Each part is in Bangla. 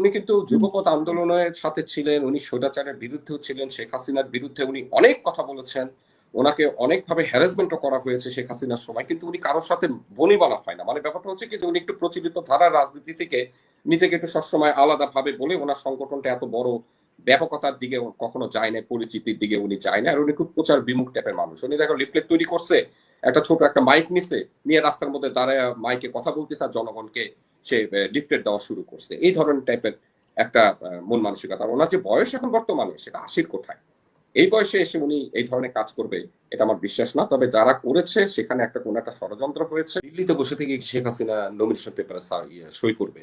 উনি কিন্তু যুবপথ আন্দোলনের সাথে ছিলেন, উনি স্বৈরাচারের বিরুদ্ধেও ছিলেন, শেখ হাসিনার বিরুদ্ধে উনি অনেক কথা বলেছেন, ওনাকে অনেকভাবে হ্যারাসমেন্টও করা হয়েছে শেখ হাসিনার সময়, কিন্তু উনি কারোর সাথে বনি বলা হয় না। মানে ব্যাপারটা হচ্ছে কি যে উনি একটু প্রচলিত ধারার রাজনীতি থেকে নিজেকে একটু সবসময় আলাদা ভাবে বলে ওনার সংগঠনটা এত বড় ব্যাপকতার দিকে কখনো যায় না পরিচিতির দিকে উনি যায় না আর উনি খুব প্রচার বিমুখ টাইপের মানুষ। উনি দেখো লিফলেট তৈরি করছে, একটা ছোট একটা মাইক নিছে, নিয়ে রাস্তার মধ্যে দাঁড়ায় মাইকে কথা বলতেছে আর জনগণকে সে লিফলেট দেওয়া শুরু করছে। এই ধরনের টাইপের একটা মন মানসিকতা ওনার যে বয়স এখন বর্তমানে, সেটা আশির কোথায় এই বয়সে এসে উনি এই ধরনের কাজ করবে, এটা আমার বিশ্বাস না। তবে যারা করেছে, সেখানে একটা কোন একটা ষড়যন্ত্র হয়েছে। দিল্লিতে বসে থেকে শেখ হাসিনা নমিনেশন পেপারে সই করবে?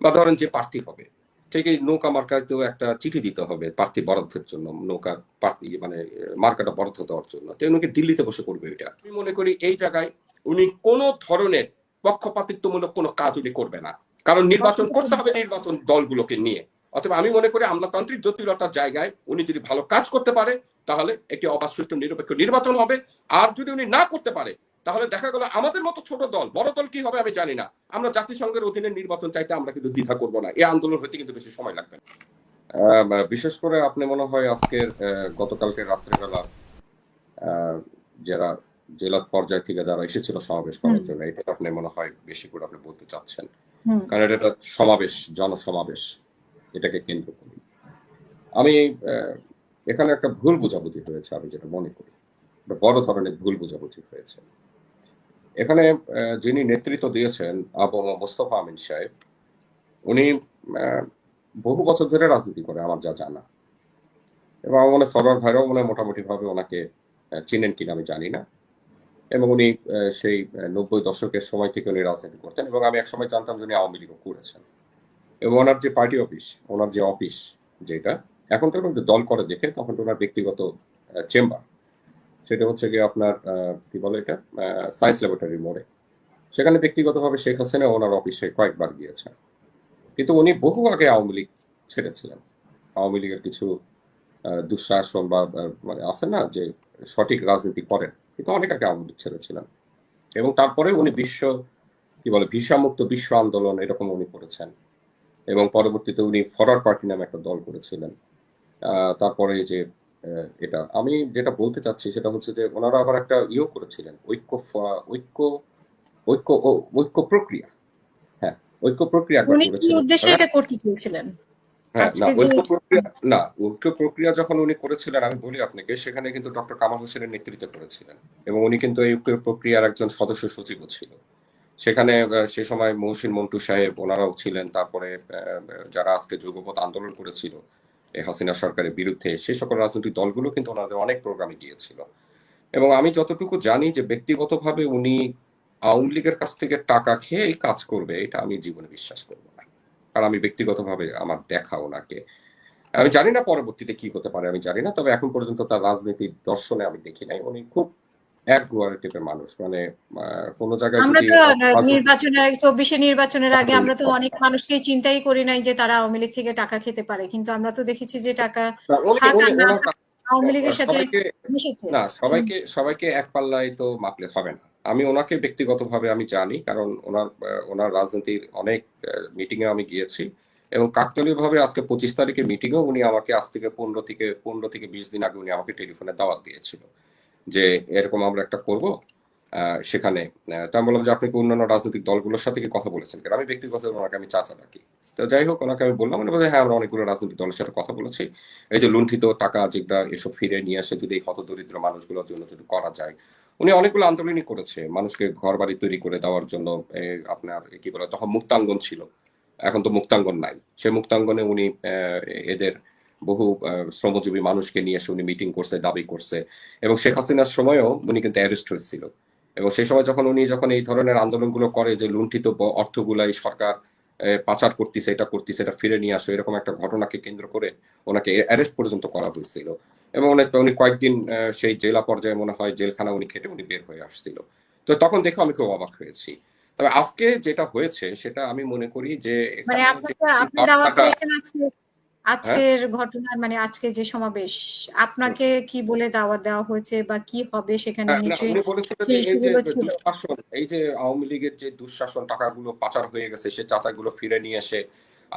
বা ধরেন যে প্রার্থী হবে, ঠিক এই নৌকা মার্কাতেও একটা চিঠি দিতে হবে প্রার্থী বরাদ্দের জন্য, নৌকা প্রার্থী মানে মার্কাটা বরাদ্দ দেওয়ার জন্য। তো উনাকে দিল্লিতে বসে করবে এটা? আমি মনে করি এই জায়গায় উনি কোনো ধরনের পক্ষপাতিত্বমূলক কোনো কাজ উনি করবে না। কারণ নির্বাচন করতে হবে নির্বাচন দলগুলোকে নিয়ে। অথবা আমি মনে করি আমলাতান্ত্রিক জটিলতার জায়গায় উনি যদি ভালো কাজ করতে পারে তাহলে একটি অবাধ সুষ্ঠু নিরপেক্ষ নির্বাচন হবে। আর যদি উনি না করতে পারে তাহলে দেখা গেল আমাদের মতো ছোট দল বড় দল কি হবে আমি জানি না। আমরা জাতিসংঘের অধীনে নির্বাচন চাইতে আমরা কিন্তু দ্বিধা করব না। এই আন্দোলন হইতে কিন্তু বেশি সময় লাগবে না। আহ, বিশেষ করে আপনি মনে হয় আজকের গতকালকে রাত্রেবেলা আহ, যারা জেলা পর্যায় থেকে যারা এসেছিল সমাবেশ করার জন্য এটা আপনি মনে হয় বেশি করে আপনি বলতে চাচ্ছেন? কারণ এটা একটা সমাবেশ জনসমাবেশ এটাকে কেন্দ্র করে আমি এখানে একটা ভুল বোঝাবুঝি হয়েছে আমি যেটা মনে করি। বড় ধরনের ভুল বোঝাবুঝি হয়েছে। এখানে যিনি নেতৃত্ব দিয়েছেন আবু মোস্তফা আমিন সাহেব উনি বহু বছর ধরে রাজনীতি করে আমার যা জানা। এবং আমার মনে হয় সরোয়ার ভাইরাও মনে হয় মোটামুটি ভাবে ওনাকে চিনেন কিনা আমি জানি না। এবং উনি সেই নব্বই দশকের সময় থেকে উনি রাজনীতি করতেন এবং আমি একসময় জানতাম যে উনি আওয়ামী লীগও করেছেন। এবং ওনার যে পার্টি অফিস ওনার যে অফিস যেটা, এখন তো ওনার দল করে দেখে তখন ওনার ব্যক্তিগত চেম্বার সেটা হচ্ছে গিয়ে আপনার কি বলে এটা? সায়েন্স ল্যাবরেটরি মোড়ে। সেখানে ব্যক্তিগতভাবে শেখ হাসিনা ওনার অফিসে কয়েকবার গিয়েছেন কিন্তু উনি বহু আগে আওয়ামী লীগ ছেড়েছিলেন। আওয়ামী লীগের কিছু দুঃশাসন বা মানে আছে না যে সঠিক রাজনীতি করেন। কিন্তু অনেক আগে আওয়ামী লীগ ছেড়েছিলেন। এবং তারপরে উনি বিশ্ব কি বলে ভিসামুক্ত বিশ্ব আন্দোলন এরকম উনি করেছেন। এবং পরবর্তীতে উনি ফরওয়ার্ড পার্টি নামে একটা দল করেছিলেন। আহ, তারপরে যে এটা আমি যেটা বলতে চাচ্ছি সেটা হচ্ছে যে ওনারা আবার একটা ইয়েও করেছিলেন ঐক্য ঐক্য ঐক্য ও, ঐক্য প্রক্রিয়া। হ্যাঁ ঐক্য প্রক্রিয়া উনি কি উদ্দেশ্যে এটা করতে চেয়েছিলেন? হ্যাঁ না ঐক্য প্রক্রিয়া না ঐক্য প্রক্রিয়া যখন উনি করেছিলেন আমি বলি আপনাকে সেখানে কিন্তু ডক্টর কামাল হোসেনের নেতৃত্বে করেছিলেন। এবং উনি কিন্তু এই ঐক্য প্রক্রিয়ার একজন সদস্য সচিবও ছিল। সেখানে সে সময় মহসিন মন্টু সাহেব ওনারাও ছিলেন তারপরে যারা আজকে যুগপথ আন্দোলন করেছিল এই হাসিনা সরকারের বিরুদ্ধে সেই সকল রাজনৈতিক দলগুলো কিন্তু ওনাদের অনেক প্রোগ্রামে গিয়েছিল। এবং আমি যতটুকু জানি যে ব্যক্তিগতভাবে উনি আওয়ামী লীগের কাছ থেকে টাকা খেয়ে এই কাজ করবে এটা আমি জীবনে বিশ্বাস করব কারণ আমি ব্যক্তিগতভাবে আমার দেখা ওনাকে। আমি জানি না পরবর্তীতে কি হতে পারে আমি জানি না তবে এখন পর্যন্ত তার রাজনীতির দর্শনে আমি দেখি নাই। উনি খুব এক গোয়ার টাইপের মানুষ মানে কোনো জায়গায় আমরা তো নির্বাচনের চব্বিশে নির্বাচনের আগে আমরা তো অনেক মানুষকেই চিন্তাই করি নাই যে তারা আওয়ামী লীগ থেকে টাকা খেতে পারে কিন্তু আমরা তো দেখেছি যে টাকা আর আওয়ামী লীগের সাথে সবাইকে না সবাইকে সবাইকে এক পাল্লায় তো মাপলে হবে না। আমি ওনাকে ব্যক্তিগতভাবে আমি জানি, কারণ ওনার ওনার রাজনীতির অনেক মিটিং এ আমি গিয়েছি এবং কাকতালীয় ভাবে আজকে পঁচিশ তারিখের মিটিংও উনি আমাকে আজ থেকে পনেরো থেকে পনেরো থেকে বিশ দিন আগে উনি আমাকে টেলিফোনে দাওয়াত দিয়েছিল যে এরকম আমরা একটা করব সেখানে তো আমি বললাম যে আপনি কি অন্যান্য রাজনৈতিক দলগুলোর সাথে কি কথা বলেছেন কারণ আমি ব্যক্তিগত ওনাকে, আমি চাচা ডাকি। তো যাই হোক, ওনাকে আমি বললাম বলে হ্যাঁ আমরা অনেকগুলো রাজনৈতিক দলের সাথে কথা বলেছি। এই যে লুণ্ঠিত টাকা যেগুলা এসব ফিরে নিয়ে আসে, যদি এই হতদরিদ্র মানুষগুলোর জন্য যদি করা যায় উনি অনেকগুলো আন্দোলনই করেছে। মানুষকে ঘর বাড়ি তৈরি করে দেওয়ার জন্য আপনার, কি বলে, তখন মুক্তাঙ্গন ছিল। এখন তো মুক্তাঙ্গন নাই। সেই মুক্তাঙ্গনে উনি এদের বহু শ্রমজীবী মানুষকে নিয়ে এসে উনি মিটিং করছে, দাবি করছে। এবং শেখ হাসিনার সময়ও উনি কিন্তু অ্যারেস্ট হয়েছিল। এবং সেই সময় যখন উনি যখন এই ধরনের আন্দোলনগুলো করে যে লুণ্ঠিত ব- অর্থগুলা সরকার পাচার করতেছে, এটা করতেছে, এটা ফিরে নিয়ে আসো, এরকম একটা ঘটনাকে কেন্দ্র করে ওনাকে অ্যারেস্ট পর্যন্ত করা হয়েছিল। এবং উনি উনি কয়েকদিন সেই জেলা পর্যায়ে মনে হয় জেলখানা উনি খেটে উনি বের হয়ে আসছিল। তো তখন দেখে আমি খুব অবাক হয়েছি। তবে আজকে যেটা হয়েছে সেটা আমি মনে করি যে মানে এখানে যে আপনাকে আপনি দাওয়াত বার্তাটা- পেয়েছেন আজকে আজকের ঘটনার মানে আজকে যে সমাবেশ আপনাকে কি বলে দাওয়াত দেওয়া হয়েছে বা কি হবে সেখানে হ্যাঁ, এই যে আওয়ামী লীগের যে দুঃশাসন টাকাগুলো পাচার হয়ে গেছে সে চাতাগুলো ফিরে নিয়ে এসে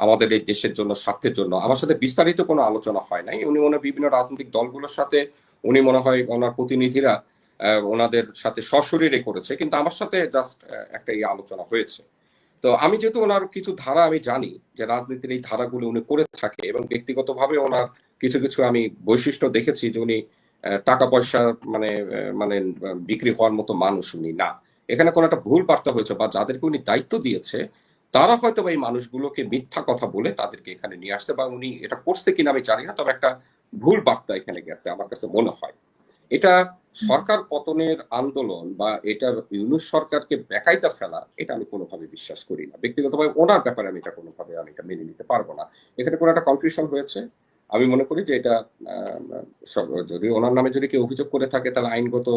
আমাদের এই দেশের জন্য, স্বার্থের জন্য। আমার সাথে বিস্তারিত কোনো আলোচনা হয় নাই। উনি মনে বিভিন্ন রাজনৈতিক দলগুলোর সাথে, উনি মনে হয় ওনার প্রতিনিধিরা ওনাদের সাথে সশরীরে করেছে। কিন্তু আমার সাথে জাস্ট একটা এই আলোচনা হয়েছে। তো আমি যেহেতু ওনার কিছু ধারা আমি জানি, যে রাজনীতির এই ধারাগুলো উনি করে থাকে এবং ব্যক্তিগতভাবে ওনার কিছু কিছু আমি বৈশিষ্ট্য দেখেছি যে উনি টাকা পয়সা মানে মানে বিক্রি হওয়ার মতো মানুষ উনি না। এখানে কোনো একটা ভুল বার্তা হয়েছে বা যাদেরকে উনি দায়িত্ব দিয়েছে তারা হয়তো এই মানুষগুলোকে মিথ্যা কথা বলে তাদেরকে এখানে নিয়ে আসছে বা উনি এটা করছে কিনা আমি জানি না, তবে একটা ভুল বার্তা এখানে গেছে আমার কাছে মনে হয়। এটা সরকার পতনের আন্দোলন বা এটা ইউনুস সরকারকে বেকায়দা ফেলা, এটা আমি কোনোভাবে বিশ্বাস করি না। ব্যক্তিগতভাবে ওনার ব্যাপারে আমি এটা কোনোভাবে, আমি এটা মেনে নিতে পারব না। এখানে কোনো একটা কনফিউশন হয়েছে। আমি মনে করি যে এটা যদি ওনার নামে যদি কেউ অভিযোগ করে থাকে, তাহলে আইনগত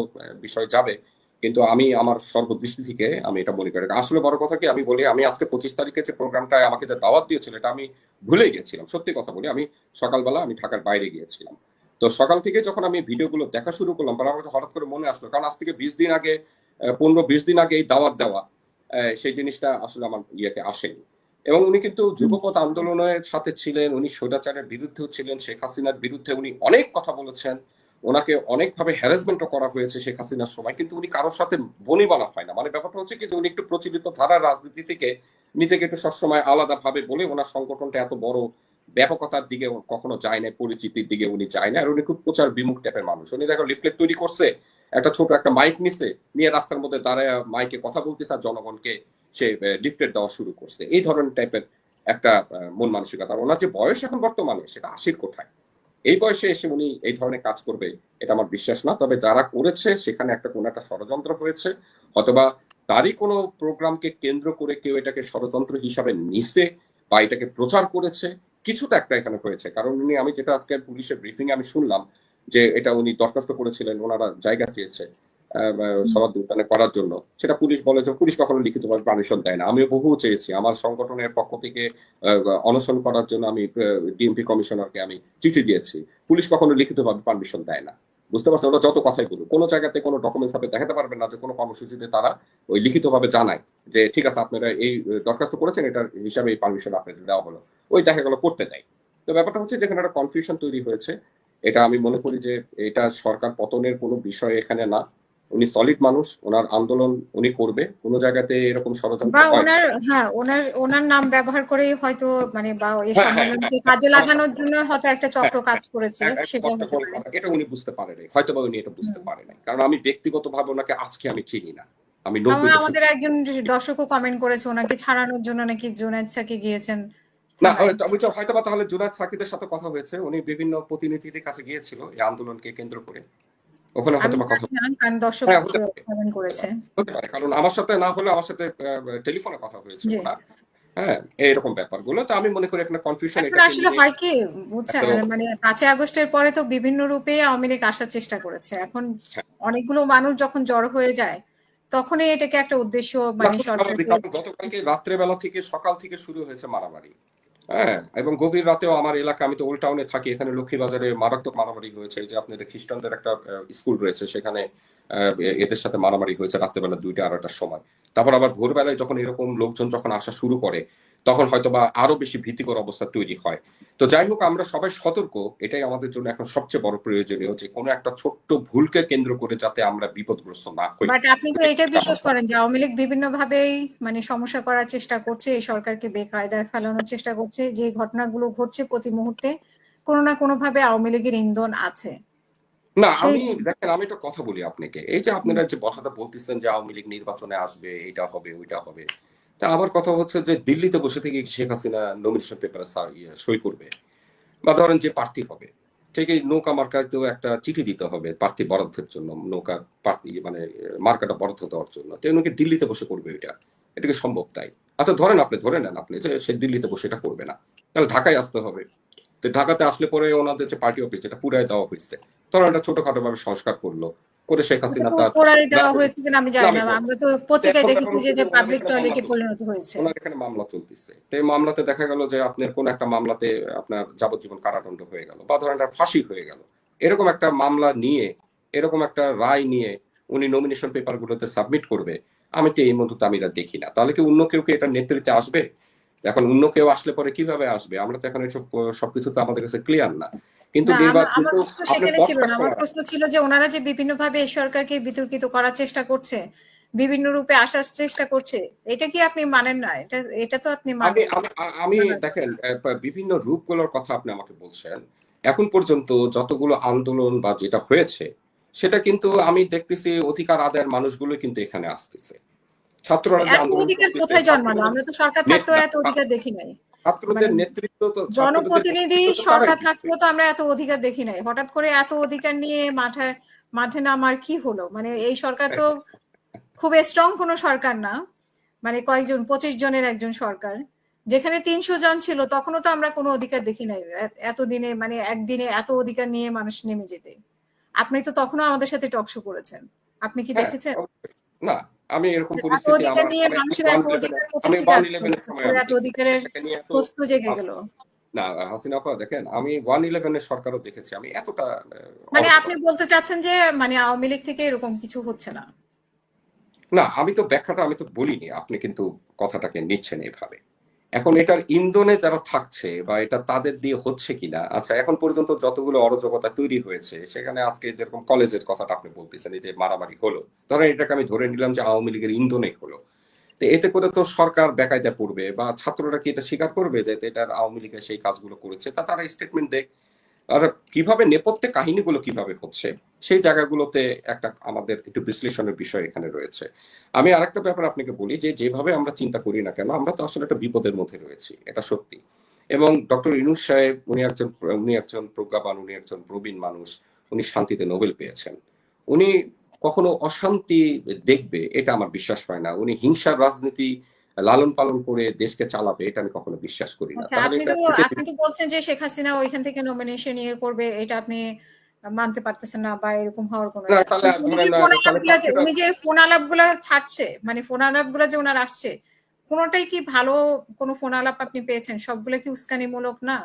বিষয় যাবে। কিন্তু আমি আমার সর্বদৃষ্টি থেকে আমি এটা মনে করি। আসলে বড় কথা কি আমি বলি আমি আজকে পঁচিশ তারিখে যে প্রোগ্রামটায় আমাকে যে দাওয়াত দিয়েছিল এটা আমি ভুলে গেছিলাম। সত্যি কথা বলি আমি সকালবেলা আমি ঢাকার বাইরে গিয়েছিলাম। তো সকাল থেকে যখন আমি ভিডিওগুলো দেখা শুরু করলাম তখন আমার হঠাৎ করে মনে আসলো কারণ আজ থেকে বিশ দিন আগে পনেরো বিশ দিন আগে এই দাওয়াত দেওয়া আহ, সেই জিনিসটা আসলে আমার ইয়েতে আসেনি। এবং উনি কিন্তু যুবপথ আন্দোলনের সাথে ছিলেন উনি স্বৈরাচারের বিরুদ্ধেও ছিলেন শেখ হাসিনার বিরুদ্ধে উনি অনেক কথা বলেছেন। ওনাকে অনেকভাবে হ্যারাসমেন্টও করা হয়েছে শেখ হাসিনার সময়, কিন্তু উনি কারোর সাথে বনিবানা হয় না। মানে ব্যাপারটা হচ্ছে কি যে উনি একটু প্রচলিত ধারার রাজনীতি থেকে নিজেকে একটু সবসময় আলাদা ভাবে বলে ওনার সংগঠনটা এত বড় ব্যাপকতার দিকে কখনো যায় না পরিচিতির দিকে উনি যায় না আর উনি খুব প্রচার বিমুখ টাইপের মানুষ। উনি দেখো লিফলেট তৈরি করছে, একটা ছোট একটা মাইক নিছে, নিয়ে রাস্তার মধ্যে দাঁড়ায় মাইকে কথা বলতেছে আর জনগণকে সে লিফলেট দেওয়া শুরু করছে। এই ধরনের টাইপের একটা মন মানসিকতা। ওনার যে বয়স এখন বর্তমানে, সেটা আশির কোঠায়। এই বয়সে এসে উনি এই ধরনের কাজ করবে, এটা আমার বিশ্বাস না। তবে যারা করেছে, সেখানে একটা কোনো একটা ষড়যন্ত্র হয়েছে। অথবা তারই কোনো প্রোগ্রামকে কেন্দ্র করে কেউ এটাকে ষড়যন্ত্র হিসাবে নিছে বা এটাকে প্রচার করেছে, কিছুটা একটা এখানে হয়েছে। কারণ উনি, আমি যেটা আজকে পুলিশের ব্রিফিং আমি শুনলাম যে এটা উনি দরখাস্ত করেছিলেন, ওনারা জায়গা চেয়েছে। আহ, আহ, করার জন্য। সেটা পুলিশ বলে যে পুলিশ কখনো লিখিতভাবে পারমিশন দেয় না। আমিও বহু চেয়েছি। আমার সংগঠনের পক্ষ থেকে অনশন করার জন্য আমি ডিএমপি কমিশনারকে আমি চিঠি দিয়েছি। পুলিশ কখনো লিখিতভাবে পারমিশন দেয় না। বুঝতে পারছেন? ওরা যত কথাই বলুক। কোনো জায়গাতে কোনো ডকুমেন্টস আপনি দেখাতে পারবেন না যে কোনো কর্মসূচিতে তারা ওই লিখিতভাবে জানায় যে ঠিক আছে আপনারা এই দরখাস্ত করেছেন এটার হিসাবে এই পারমিশন আপনাদের দেওয়া হলো। ওই দেখা গেল করতে দেয়। তো ব্যাপারটা হচ্ছে যেখানে একটা কনফিউশন তৈরি হয়েছে এটা আমি মনে করি যে এটা সরকার পতনের কোনো বিষয় এখানে না। উনি সলিড মানুষ ওনার আন্দোলন উনি করবে। কোনো জায়গাতে এরকম ষড়যন্ত্র বা ওনার হ্যাঁ ওনার ওনার নাম ব্যবহার করে হয়তো মানে বা এই হ্যাঁ, হ্যাঁ, সম্মেলনকে কাজে লাগানোর জন্য হয়তো একটা চক্র কাজ করেছে সেটা। এটা উনি বুঝতে পারে নাই। হয়তো বা উনি এটা বুঝতে পারে নাই। কারণ আমি ব্যক্তিগতভাবে ওনাকে আজকে আমি চিনি না। আমি আমাদের একজন দর্শকও কমেন্ট করেছে ওনাকে ছাড়ানোর জন্য নাকি জোনায়েদ সাকি গিয়েছেন। না হয়তো বা তাহলে জুনাদ সাকিদের সাথে কথা হয়েছে। উনি বিভিন্ন প্রতিনিধিদের কাছে গিয়েছিল এই আন্দোলনকে কেন্দ্র করে। ওখানে আমি হয়তো বা কথা কারণ দর্শক হ্যাঁ, করেছে। হতে পারে কারণ আমার সাথে না হলে আমার সাথে টেলিফোনে কথা হয়েছে। হ্যাঁ এইরকম ব্যাপারগুলো। তো আমি মনে করি কনফিউশন এটা আসলে হয় কি বুঝছেন? মানে পাঁচই আগস্টের পরে তো বিভিন্ন রূপে আওয়ামী লীগ আসার চেষ্টা করেছে। এখন হ্যাঁ। অনেকগুলো মানুষ যখন জড়ো হয়ে যায় তখনই এটাকে একটা উদ্দেশ্য মানে গতকালকে রাত্রেবেলা থেকে সকাল থেকে শুরু হয়েছে মারামারি। হ্যাঁ এবং গভীর রাতেও আমার এলাকা আমি তো ওল্ড টাউনে থাকি, এখানে লক্ষ্মীবাজারে মারাত্মক মারামারি হয়েছে। যে আপনাদের খ্রিস্টানদের একটা স্কুল রয়েছে, সেখানে এদের সাথে মারামারি হয়েছে রাত্রেবেলা দুইটা, আড়াইটার সময়। তারপর আবার ভোরবেলায় যখন এরকম লোকজন যখন আসা শুরু করে তখন হয়তো বা আরও বেশি ভীতিকর অবস্থা তৈরি হয়। তো যাই হোক আমরা সবাই সতর্ক। এটাই আমাদের জন্য এখন সবচেয়ে বড় প্রয়োজনীয় যে কোনো একটা ছোট্ট ভুলকে কেন্দ্র করে যাতে আমরা বিপদগ্রস্ত না হই। বাট আপনি তো এটা বিশ্বাস করেন যে আওয়ামী লীগ বিভিন্ন ভাবেই মানে সমস্যা করার চেষ্টা করছে এই সরকারকে বেকায়দায় ফেলানোর চেষ্টা করছে যে ঘটনাগুলো ঘটছে প্রতি মুহূর্তে কোনো না কোনো ভাবে আওয়ামী লীগের ইন্ধন আছে। না আমি দেখেন আমি একটা কথা বলি আপনাকে। এই যে আপনারা যে কথাটা বলতেছেন যে আওয়ামী লীগ নির্বাচনে আসবে এটা হবে ওইটা হবে তা আমার কথা হচ্ছে যে দিল্লিতে বসে থেকে শেখ হাসিনা নমিনেশন পেপারে সই করবে? বা ধরেন যে প্রার্থী হবে। ঠিক এই নৌকা মার্কাতেও একটা চিঠি দিতে হবে প্রার্থী বরাদ্দের জন্য, নৌকা প্রার্থী মানে মার্কাটা বরাদ্দ দেওয়ার জন্য। তো উনি দিল্লিতে বসে করবে এটা। এটাকে সম্ভব তাই? আচ্ছা ধরেন আপনি, ধরে নেন আপনি যে সে দিল্লিতে বসে এটা করবে না। তাহলে ঢাকায় আসতে হবে। তো ঢাকাতে আসলে পরে ওনাদের যে পার্টি অফিস যেটা পুরাই দেওয়া হয়েছে ধরো একটা ছোটখাটো ভাবে সংস্কার করল। করে শেখ হাসিনা তার পোড়াই দেওয়া হয়েছে কিনা আমি জানি না। আমরা তো পত্রিকায় দেখেছি যে পাবলিক টয়লেটে পরিণত হয়েছে। ওনার এখানে মামলা চলতেছে। তো এই মামলাতে দেখা গেল যে আপনার কোন একটা মামলাতে আপনার যাবজ্জীবন কারাদণ্ড হয়ে গেল বা ধরেন ফাঁসি হয়ে গেল। এরকম একটা মামলা নিয়ে এরকম একটা রায় নিয়ে উনি নমিনেশন পেপার গুলোতে সাবমিট করবে আমি তো এই মুহূর্তে আমি এটা দেখি না। তাহলে কি অন্য কেউ কি এটা নেতৃত্বে আসবে? এখন অন্য কেউ আসলে পরে কীভাবে আসবে? আমরা তো এখন এসব সবকিছু তো আমাদের কাছে ক্লিয়ার না। কিন্তু নির্বাচন আমার প্রশ্ন ছিল যে ওনারা যে বিভিন্ন ভাবে এই সরকারকে বিতর্কিত করার চেষ্টা করছে বিভিন্ন রূপে আসার চেষ্টা করছে এটা কি আপনি মানেন না? এটা এটা তো আপনি আমি দেখেন বিভিন্ন রূপগুলোর কথা আপনি আমাকে বলছেন। এখন পর্যন্ত যতগুলো আন্দোলন বা যেটা হয়েছে সেটা কিন্তু আমি দেখতেছি অধিকার আদায়ের মানুষগুলো কিন্তু এখানে আসতেছে। ছাত্ররা অধিকার কোথায় জন্মালো? আমরা তো সরকার থাকতেও এত অধিকার দেখি নাই। ছাত্রদের মানে নেতৃত্ব তো জনপ্রতিনিধি সরকার থাকলেও তো আমরা এত অধিকার দেখি নাই। হঠাৎ করে এত অধিকার নিয়ে মাঠে মাঠে নামার কি হলো? মানে এই সরকার তো খুব স্ট্রং কোনো সরকার না। মানে কয়েকজন পঁচিশ জনের একজন সরকার। যেখানে তিনশো জন ছিল তখনও তো আমরা কোনো অধিকার দেখি নাই। এতদিনে মানে একদিনে এত অধিকার নিয়ে মানুষ নেমে যেতে। আপনি তো তখনও আমাদের সাথে টকশো করেছেন। আপনি কি হ্যাঁ, দেখেছেন? না আমি এরকম পরিস্থিতি আমার নিয়ে মানুষের one এত eleven- অধিকার কোথা আমি ওয়ান ইলেভেনের সময় অধিকারের সেটাকে নিয়ে এত- প্রশ্ন জেগে গেল। না হাসিনা আপা দেখেন আমি ওয়ান ইলেভেনের সরকারও দেখেছি। আমি এতটা মানে আপনি বলতে চাচ্ছেন যে মানে আওয়ামী লীগ থেকে এরকম কিছু হচ্ছে না? না আমি তো ব্যাখ্যাটা আমি তো বলিনি। আপনি কিন্তু কথাটাকে নিচ্ছেন এভাবে। এখন এটার ইন্ধনে যারা থাকছে বা এটা তাদের দিয়ে হচ্ছে কিনা আচ্ছা এখন পর্যন্ত যতগুলো অরাজকতা তৈরি হয়েছে, সেখানে আজকে যেরকম কলেজের কথাটা আপনি বলতেছেন যে মারামারি হলো, ধরেন এটাকে আমি ধরে নিলাম যে আওয়ামী লীগের ইন্ধনে হলো। তো এতে করে তো সরকার বেকায়দা পড়বে বা ছাত্ররা কি এটা স্বীকার করবে যে, এটা আওয়ামী লীগের সেই কাজগুলো করেছে? তা তারা স্টেটমেন্ট দেখ। আর কীভাবে নেপথ্যে কাহিনীগুলো কীভাবে হচ্ছে, সেই জায়গাগুলোতে একটা আমাদের একটু বিশ্লেষণের বিষয় এখানে রয়েছে। আমি আরেকটা ব্যাপার আপনাকে বলি যে, যেভাবে আমরা চিন্তা করি না কেন, আমরা তো আসলে একটা বিপদের মধ্যে রয়েছি, এটা সত্যি। এবং ডক্টর ইনুস সাহেব, উনি একজন উনি একজন প্রজ্ঞাবান, উনি একজন প্রবীণ মানুষ, উনি শান্তিতে নোবেল পেয়েছেন। উনি কখনো অশান্তি দেখবে, এটা আমার বিশ্বাস হয় না। উনি হিংসার রাজনীতি লালন পালন করে দেশকে চালাবে এটা আমি কখনো বিশ্বাস করি না। আচ্ছা আপনি তো আপনি তো বলছেন যে শেখ হাসিনা ওইখান থেকে নমিনেশন ইয়ে করবে এটা আপনি মানতে পারতেছেন না বা এরকম হওয়ার কোনো উনি যে ফোন আলাপ আলাপগুলা ছাড়ছে মানে ফোন আলাপগুলা যে ওনার আসছে কোনোটাই কি ভালো কোনো ফোন আলাপ আপনি পেয়েছেন? সবগুলো কি উস্কানিমূলক না?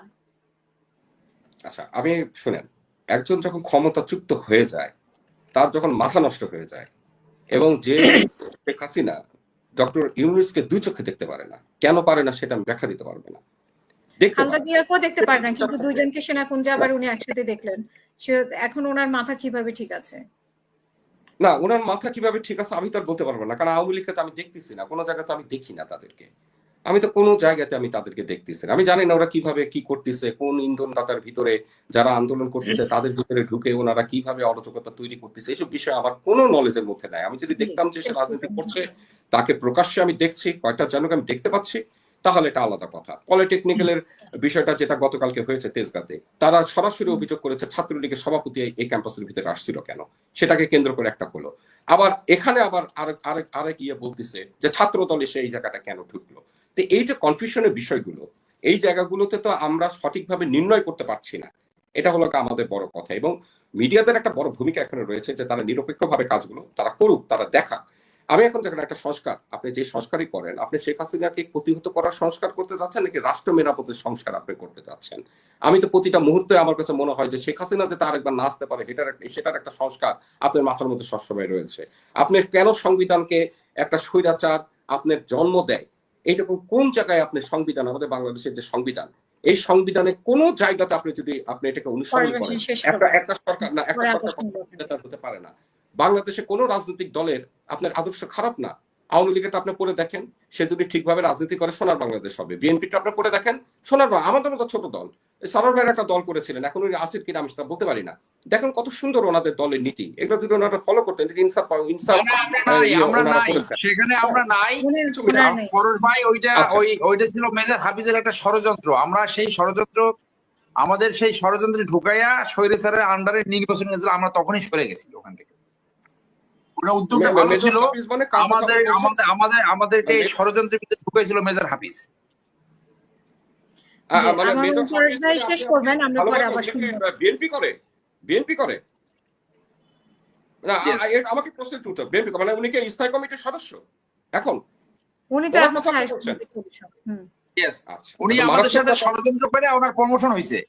আচ্ছা আমি শুনেন একজন যখন ক্ষমতাচ্যুত হয়ে যায় তার যখন মাথা নষ্ট হয়ে যায় এবং যে শেখ হাসিনা ডক্টর ইউনুসকে দুই চোখে দেখতে পারে না। কেন পারে না সেটা আমি ব্যাখ্যা দিতে পারবে না। দেখতে পারে। দেখতে পারে না কিন্তু দুইজনকে সেনাকুঞ্জে আবার উনি একসাথে দেখলেন। সে এখন ওনার মাথা কীভাবে ঠিক আছে? না ওনার মাথা কীভাবে ঠিক আছে আমি তো আর বলতে পারব না কারণ আওয়ামী লীগকে তো আমি দেখতেছি না কোনো জায়গাতে আমি দেখি না তাদেরকে। আমি তো কোনো জায়গাতে আমি তাদেরকে দেখতেছি আমি জানি না ওরা কীভাবে কি করতেছে কোন ইন্ধন দাতার ভিতরে যারা আন্দোলন করতেছে তাদের ভিতরে ঢুকে ওনারা কীভাবে অরাজকতা তৈরি করতেছে এইসব বিষয়ে আমার কোনো নলেজের মধ্যে নাই। আমি যদি দেখতাম যে সে রাজনীতি করছে তাকে প্রকাশ্যে আমি দেখছি কয়েকটা জনকে আমি দেখতে পাচ্ছি তাহলে এটা আলাদা কথা। পলিটেকনিক্যালের বিষয়টা যেটা গতকালকে হয়েছে তেজগাতে তারা সরাসরি অভিযোগ করেছে ছাত্রলীগের সভাপতি এই- এই ক্যাম্পাসের ভিতরে আসছিল কেন? সেটাকে কেন্দ্র করে একটা হলো। আবার এখানে আবার আরেক আরেক আরেক ইয়ে বলতেছে যে ছাত্র দল এসে এই জায়গাটা কেন ঢুকলো? তো এই যে কনফিউশনের বিষয়গুলো, এই জায়গাগুলোতে তো আমরা সঠিকভাবে নির্ণয় করতে পারছি না। এটা হলো আমাদের বড় কথা এবং মিডিয়াদের একটা বড় ভূমিকা এখানে রয়েছে যে তারা নিরপেক্ষভাবে কাজগুলো তারা করুক, তারা দেখা আমি এখন দেখেন একটা সংস্কার, আপনি যে সংস্কারই করেন, আপনি শেখ হাসিনাকে প্রতিহত করার সংস্কার করতে যাচ্ছেন নাকি রাষ্ট্র মেরামতের সংস্কার আপনি করতে যাচ্ছেন? আমি তো প্রতিটা মুহূর্তে আমার কাছে মনে হয় যে শেখ হাসিনা যাতে আরেকবার না আসতে পারে এটার সেটার একটা সংস্কার আপনার মাথার মধ্যে সবসময় রয়েছে। আপনি কেন সংবিধানকে একটা স্বৈরাচার আপনার জন্ম দেয়? এইরকম কোন জায়গায় আপনি সংবিধান আমাদের বাংলাদেশের যে সংবিধান এই সংবিধানে কোন জায়গাতে আপনি যদি আপনি এটাকে অনুসরণ করেন একটা একটা সরকার না একটা সরকার হতে পারে না। বাংলাদেশে কোন রাজনৈতিক দলের আপনার আদর্শ খারাপ না। আওয়ামী লীগের আপনি পড়ে দেখেন সে যদি ঠিকভাবে রাজনীতি করে সোনার বাংলাদেশ হবে। বিএনপিটা আপনি পড়ে দেখেন সোনার বাংলা আমাদের মতো ছোট দল। সারার ভাইয়ের একটা দল করেছিলেন এখন উনি আসির কিনা আমি সেটা বলতে পারি না। দেখেন কত সুন্দর ওনাদের দলের নীতি। এগুলো যদি ওনারা ফলো করতেন ইনসাফ ইনসাফ না, আমরা নাই ইয়ে, আমরা নাই। সেখানে আমরা নাই। পরশ ভাই ওইটা আচ্ছা। ওই ওইটা ছিল মেজর হাফিজের একটা ষড়যন্ত্র। আমরা সেই ষড়যন্ত্র আমাদের সেই ষড়যন্ত্রে ঢুকাইয়া স্যারের আন্ডারে নির্বাচন হয়েছিল আমরা তখনই সরে গেছি ওখান থেকে। ওটা উদ্যোগটা ভালো ছিল। মানে আমাদের আমাদের আমাদের আমাদেরকে ষড়যন্ত্রের ভিতরে ঢুকাইছিল মেজর হাফিজ। মানে মানে শেষ করবেন, আমরা পরে আবার উনি কি শুনব। বিএনপি করে? বিএনপি করে? না আ- Yes. আ- এর- আমাকে প্রশ্ন তুলতে বিএনপি মানে উনি কি স্থায়ী কমিটির সদস্য? এখন? উনি তো এখন আচ্ছা। উনি আমাদের সাথে ষড়যন্ত্র করে ওনার প্রমোশন হয়েছে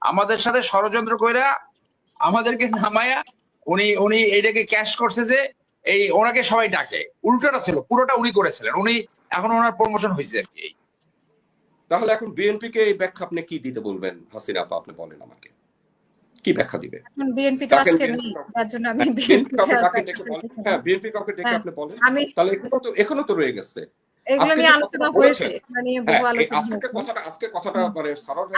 আমাদের সাথে ষড়যন্ত্র করে আমাদেরকে নামায়া উনি উনি এইটাকে ক্যাশ করছে যে এই ওনাকে সবাই ডাকে। উল্টোটা ছিল পুরোটা উনি করেছিলেন। উনি এখন ওনার প্রমোশন হয়েছে আর কি। তাহলে এখন বিএনপি কে এই ব্যাখ্যা আপনি কি দিতে বলবেন? হাসিনা আপা আপনি বলেন আমাকে। কি ব্যাখ্যা দিবে এখন বিএনপি তো আজকে নেই। যার জন্য আমি বিএনপি বিএনপি কাউকে ডেকে বলেন হ্যাঁ বিএনপি কাউকে ডেকে হ্যাঁ। আপনি বলেন। তাহলে এখনও তো এখনও তো রয়ে গেছে। এগুলো আজকে নিয়ে আলোচনা হয়েছে নিয়ে হ্যাঁ বহু আলোচনা আজকে কথাটা আজকে কথাটা মানে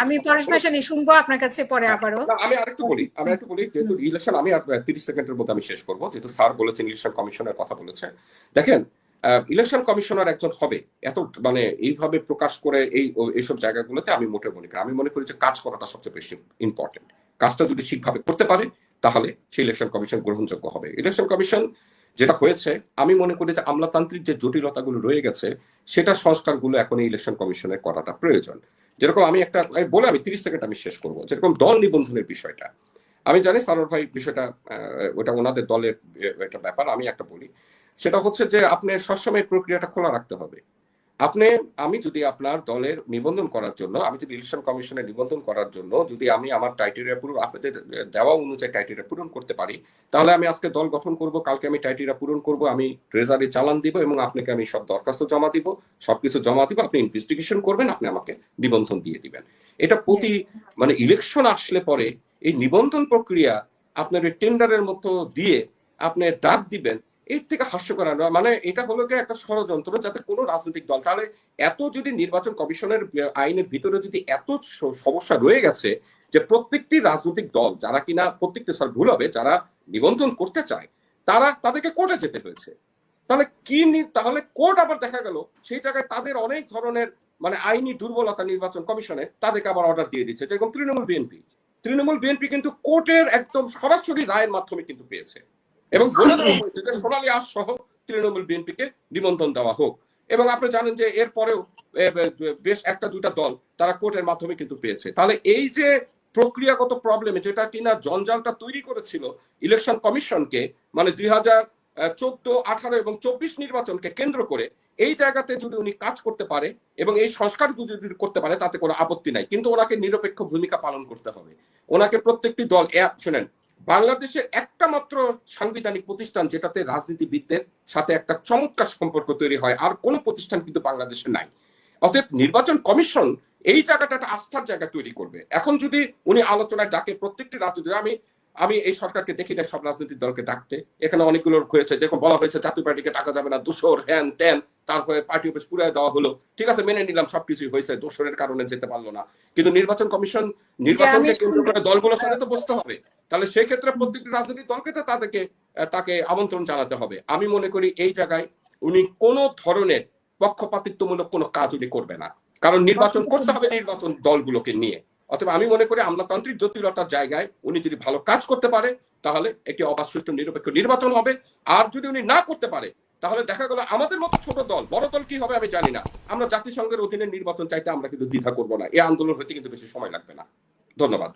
আমি পরেশ ভাই শুনব আপনার কাছে পরে আবারও। আমি আরেকটু বলি আমি একটু বলি যেহেতু ইলেকশন আমি আর তিরিশ সেকেন্ডের মধ্যে আমি শেষ করব। যেহেতু স্যার বলেছেন ইলেকশন কমিশনের কথা বলেছে। দেখেন ইলেকশন কমিশনার একজন হবে। এত মানে এইভাবে প্রকাশ করে এই এইসব জায়গাগুলোতে আমি মোটে মনে করি আমি মনে করি যে কাজ করাটা সবচেয়ে বেশি ইম্পর্টেন্ট কাজটা যদি ঠিকভাবে করতে পারে তাহলে সেই ইলেকশন কমিশন গ্রহণযোগ্য হবে। ইলেকশন কমিশন যেটা হয়েছে, আমি মনে করি যে আমলাতান্ত্রিক যে জটিলতাগুলো রয়ে গেছে সেটা সংস্কারগুলো এখন এই ইলেকশন কমিশনের করাটা প্রয়োজন। যেরকম আমি একটা বলে আমি তিরিশ সেকেন্ড আমি শেষ করব। যেরকম দল নিবন্ধনের বিষয়টা। আমি জানি সারোর ভাই বিষয়টা ওটা ওনাদের দলের একটা ব্যাপার, আমি একটা বলি। সেটা হচ্ছে যে আপনি সবসময় প্রক্রিয়াটা খোলা রাখতে হবে। আপনি আমি যদি আপনার দলের নিবন্ধন করার জন্য আমি যদি ইলেকশন কমিশনে নিবন্ধন করার জন্য যদি আমি আমার ক্রাইটেরিয়া পূরণ আপনাদের দেওয়া অনুযায়ী ক্রাইটেরিয়া পূরণ করতে পারি তাহলে আমি আজকে দল গঠন করব কালকে আমি ক্রাইটেরিয়া পূরণ করব আমি ট্রেজারি চালান দিব এবং আপনাকে আমি সব দরখাস্ত জমা দিব সবকিছু জমা দিব আপনি ইনভেস্টিগেশন করবেন আপনি আমাকে নিবন্ধন দিয়ে দিবেন। এটা প্রতি মানে ইলেকশন আসলে পরে এই নিবন্ধন প্রক্রিয়া আপনার টেন্ডারের মতো দিয়ে আপনি ডাক দিবেন এর থেকে হাস্যকর। মানে এটা হলো গিয়ে একটা ষড়যন্ত্র যাতে কোনো রাজনৈতিক দল তাহলে এত যদি নির্বাচন কমিশনের আইনের ভিতরে যদি এত সমস্যা রয়ে গেছে যে প্রত্যেকটি রাজনৈতিক দল, যারা কিনা প্রত্যেকটি, স্যার, ভুল হবে, যারা নিবন্ধন করতে চায়, তারা তাদেরকে কোর্টে যেতে হয়েছে। তাহলে কি তাহলে কোর্ট আবার দেখা গেল, সেই জায়গায় তাদের অনেক ধরনের মানে আইনি দুর্বলতা নির্বাচন কমিশনে তাদেরকে আবার অর্ডার দিয়ে দিচ্ছে, যেরকম তৃণমূল বিএনপি। তৃণমূল বিএনপি কিন্তু কোর্টের একদম সরাসরি রায়ের মাধ্যমে কিন্তু পেয়েছে। এবং বলে দেওয়া হয়েছে যে সোনালী আজ সহ তৃণমূল বিএনপিকে নিবন্ধন দেওয়া হোক। এবং আপনি জানেন যে এর পরেও এ, এ, বেশ একটা দুইটা দল তারা কোর্টের মাধ্যমে কিন্তু পেয়েছে। তাহলে এই যে প্রক্রিয়াগত প্রবলেম যেটা কিনা জঞ্জালটা তৈরি করেছিল ইলেকশন কমিশনকে মানে দুই হাজার চোদ্দ আঠারো এবং চব্বিশ নির্বাচনকে কেন্দ্র করে এই জায়গাতে যদি উনি কাজ করতে পারে এবং এই সংস্কার যদি করতে পারে তাতে কোনো আপত্তি নাই। কিন্তু ওনাকে নিরপেক্ষ ভূমিকা পালন করতে হবে। ওনাকে প্রত্যেকটি দল শুনেন বাংলাদেশের একটা মাত্র সাংবিধানিক প্রতিষ্ঠান যেটাতে রাজনীতিবিদদের সাথে একটা চমৎকার সম্পর্ক তৈরি হয়, আর কোনো প্রতিষ্ঠান কিন্তু বাংলাদেশে নাই। অতএব নির্বাচন কমিশন এই জায়গাটা একটা আস্থার জায়গা তৈরি করবে। এখন যদি উনি আলোচনায় ডাকে প্রত্যেকটি রাজনীতি আমি আমি এই সরকারকে দেখি না সব রাজনৈতিক দলকে ডাকতে। এখানে অনেকগুলো হয়েছে যেরকম বলা হয়েছে জাতীয় পার্টিকে টাকা যাবে না দোষর হ্যান ত্যান তারপরে পার্টি অফিস পুরাই দেওয়া হলো। ঠিক আছে মেনে নিলাম সবকিছুই হয়েছে দোষরের কারণে যেতে পারল না। কিন্তু নির্বাচন কমিশন নির্বাচনকে কেন্দ্র করে দলগুলোর সাথে তো বসতে হবে। তাহলে সেই ক্ষেত্রে প্রত্যেকটি রাজনৈতিক দলকে তো তাদেরকে তাকে আমন্ত্রণ জানাতে হবে। আমি মনে করি এই জায়গায় উনি কোনো ধরনের পক্ষপাতিত্বমূলক কোনো কাজ উনি করবে না। কারণ নির্বাচন করতে হবে নির্বাচন দলগুলোকে নিয়ে। অথবা আমি মনে করি আমলাতান্ত্রিক জটিলতার জায়গায় উনি যদি ভালো কাজ করতে পারে, তাহলে একটি অবাধ সুষ্ঠু নিরপেক্ষ নির্বাচন হবে। আর যদি উনি না করতে পারে, তাহলে দেখা গেল আমাদের মতো ছোট দল, বড় দল কি হবে আমি জানি না। আমরা জাতিসংঘের অধীনে নির্বাচন চাইতে আমরা কিন্তু দ্বিধা করব না। এই আন্দোলন হইতে কিন্তু বেশি সময় লাগবে না। ধন্যবাদ।